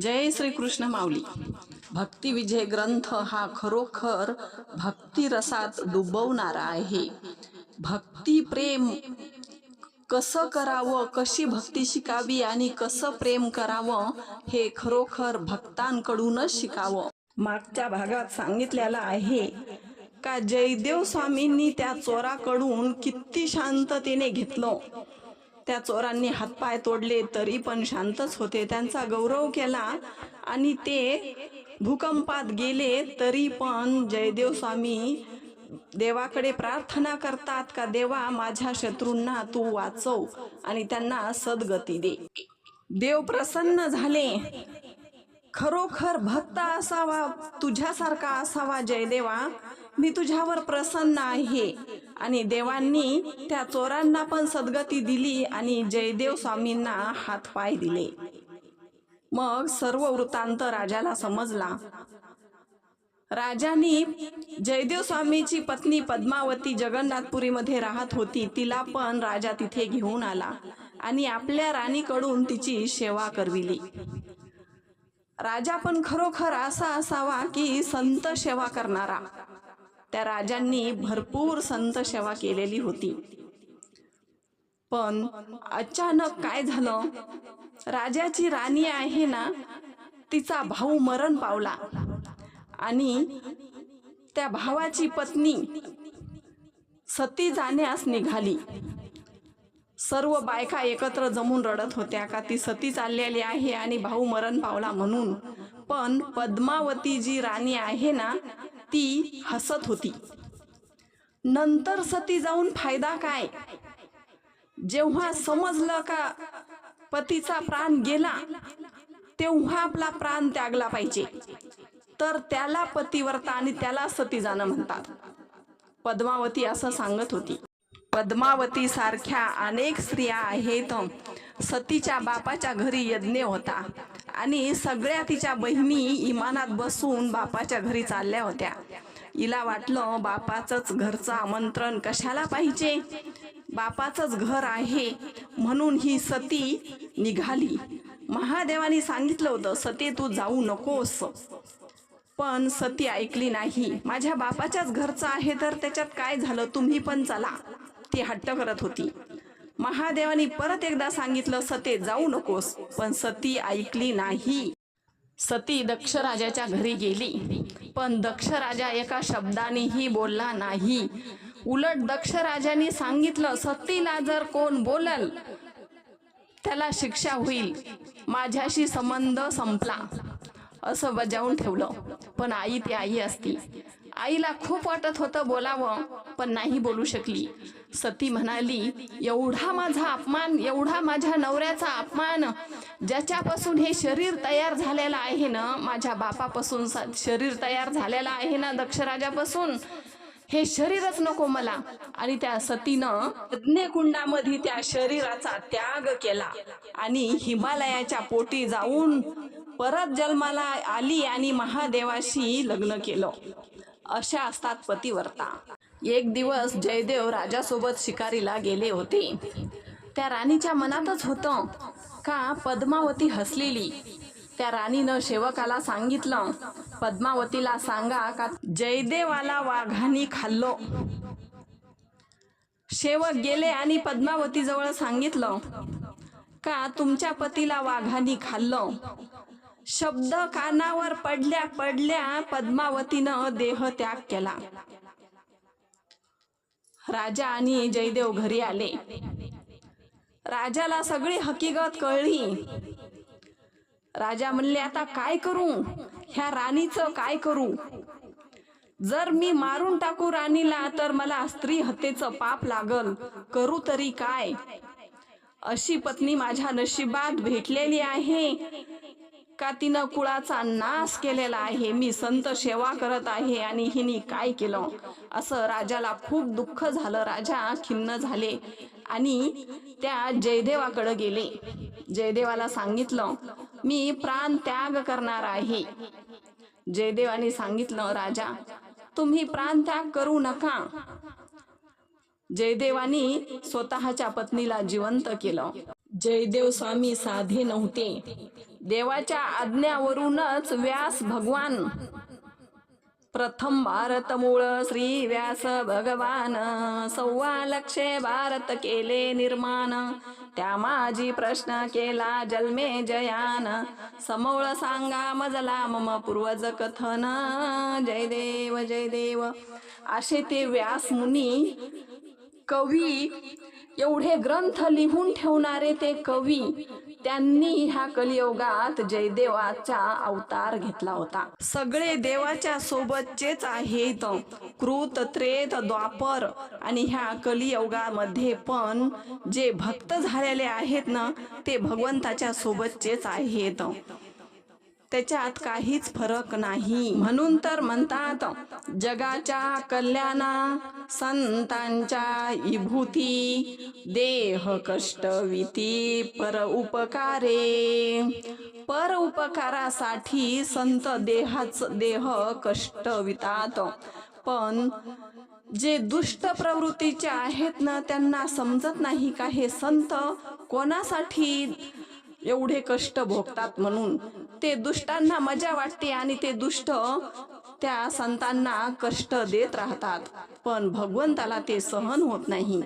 जय श्री कृष्ण माऊली. भक्ती विजय ग्रंथ हा खरोखर भक्ती रसात डुबवणारा आहे. भक्ती प्रेम कसं करावं कशी भक्ती शिकावी आणि कसं प्रेम करावं हे खरोखर भक्तांकडूनच शिकावं. मागच्या भागात सांगितलेलं आहे का जयदेव स्वामींनी त्या चोराकडून किती शांततेने घेतलं. त्या चोरांनी हातपाय तोडले तरी पण शांतच होते. त्यांचा गौरव केला आणि ते भूकंपात गेले तरी पण जयदेव स्वामी देवाकडे प्रार्थना करतात का देवा माझ्या शत्रूंना तू वाचव आणि त्यांना सद्गती दे. देव प्रसन्न झाले. खरोखर भक्त असावा तुझ्यासारखा असावा जयदेवा मी तुझ्यावर प्रसन्न आहे. आणि देवांनी त्या चोरांना पण सद्गती दिली आणि जयदेव स्वामींना हातपाय दिले. मग सर्व वृत्तांत राजाला समजला. राजानी जयदेव स्वामीची पत्नी पद्मावती जगन्नाथपुरीमध्ये राहत होती तिला पण राजा तिथे घेऊन आला आणि आपल्या राणीकडून तिची सेवा करविली. राजा पण खरोखर असा असावा की संत सेवा करणारा. त्या राजांनी भरपूर संत सेवा केलेली होती. पण अचानक काय झालं? राजाची राणी आहे ना तिचा भाऊ मरण पावला. आणि त्या भावाची पत्नी सती जाण्यास निघाली. सर्व बायका एकत्र जमून रडत होत्या का ती सती चाललेली आहे आणि भाऊ मरण पावला म्हणून. पण पद्मावती जी राणी आहे ना ती हसत होती. नंतर सती जाऊन फायदा काय? जेव्हा समजलं का पतीचा प्राण गेला तेव्हा आपला प्राण त्यागला पाहिजे. तर त्याला पतिव्रता आणि त्याला सती जाणं म्हणतात. पद्मावती असं सांगत होती. पद्मावती सारख्या अनेक स्त्रिया आहेत. सतीच्या बापाच्या घरी यज्ञ होता. आणि सगळ्या तिच्या बहिणी इमानात बसून बापाच्या घरी चालल्या होत्या. हिला वाटलं बापाचंच घरचं आमंत्रण कशाला पाहिजे? बापाचंच घर आहे. म्हणून ही सती निघाली. महादेवाने सांगितलं होतं सती तू जाऊ नकोस. पण सती ऐकली नाही. माझ्या बापाच्याच घरचं आहे तर त्याच्यात काय झालं? तुम्ही पण चला. ती हट्ट करत होती. महादेवानी परत एकदा सांगितलं सते जाऊ नकोस. पण सती ऐकली नाही. सती दक्ष राजाच्या घरी गेली. पण दक्ष राजा एका शब्दानेही बोलला नाही. उलट दक्ष राजाने सांगितलं सतीला जर कोण बोलल त्याला शिक्षा होईल. माझ्याशी संबंध संपला. असं बजावून ठेवलं. पण आई ती आई असती. आईला खूप वाटत होतं बोलावं पण नाही बोलू शकली. सती म्हणाली एवढा माझा अपमान एवढा माझ्या नवऱ्याचा अपमान ज्याच्यापासून हे शरीर तयार झालेलं आहे ना माझ्या बापापासून स- शरीर तयार झालेलं आहे ना दक्षराजापासून हे शरीरच नको मला. आणि त्या सतीनं यज्ञकुंडामध्ये त्या शरीराचा त्याग केला आणि हिमालयाच्या पोटी जाऊन परत जन्माला आली आणि महादेवाशी लग्न केलं. अशा असतात पतिवर्ता. एक दिवस जयदेव राजासोबत शिकारीला गेले होते. त्या राणीच्या मनातच होतं का पद्मावती हसलेली? त्या राणीनं सेवकाला सांगितलं पद्मावतीला सांगा का जयदेवाला वाघानी खाल्लो. सेवक गेले आणि पद्मावती जवळ सांगितलं का तुमच्या पतीला वाघानी खाल्लं? शब्द कानावर पडल्या पडल्या पद्मावतीनं देह त्याग केला. राजा आणि जयदेव घरी आले. राजाला सगळी हकीकत कळली. राजा म्हणले आता काय करू? ह्या राणीचं काय करू? जर मी मारून टाकू राणीला तर मला स्त्री हत्येचं पाप लागल. करू तरी काय? अशी पत्नी माझ्या नशिबात भेटलेली आहे. का तिनं कुळाचा नाश केलेला आहे? मी संत सेवा करत आहे आणि हिने काय केलं? असं राजाला खूप दुःख झालं. राजा खिन्न झाले आणि त्या जयदेवाकडे गेले. जयदेवाला सांगितलं मी प्राण त्याग करणार आहे. जयदेवाने सांगितलं राजा तुम्ही प्राण त्याग करू नका. जयदेवानी स्वतःच्या पत्नीला जिवंत केलं. जयदेव स्वामी साधे नव्हते. देवाच्या आज्ञावरूनच व्यास भगवान. प्रथम भारत मूळ श्री व्यास भगवान. सव्वा लक्षे भारत केले निर्माण. त्या माझी प्रश्न केला जन्मे जयान. समोळ सांगा मजला मम पूर्वज कथन. जय देव जय देव. असे ते व्यास मुनी कवी एवढे ग्रंथ लिहून ठेवणारे ते कवी त्यांनी ह्या कलियुगात जयदेवाचा अवतार घेतला होता. सगळे देवाच्या सोबतचेच आहेत. कृत त्रेत द्वापर आणि ह्या कलियुगामध्ये पण जे भक्त झालेले आहेत ना ते भगवंताच्या सोबतचेच आहेत. त्याच्यात काहीच फरक नाही. म्हणून तर म्हणतात जगाच्या कल्याणा संतांच्या इभूती देह कष्ट विती पर उपकारे. पर उपकारासाठी संत देहाच देह कष्ट वितात. पण जे दुष्ट प्रवृत्तीचे आहेत ना त्यांना समजत नाही का हे संत कोणासाठी एवढे कष्ट भोगतात म्हणून? ते दुष्टांना मजा वाटते आणि ते दुष्ट त्या संतांना कष्ट देत राहतात. पण भगवंताला ते सहन होत नाही.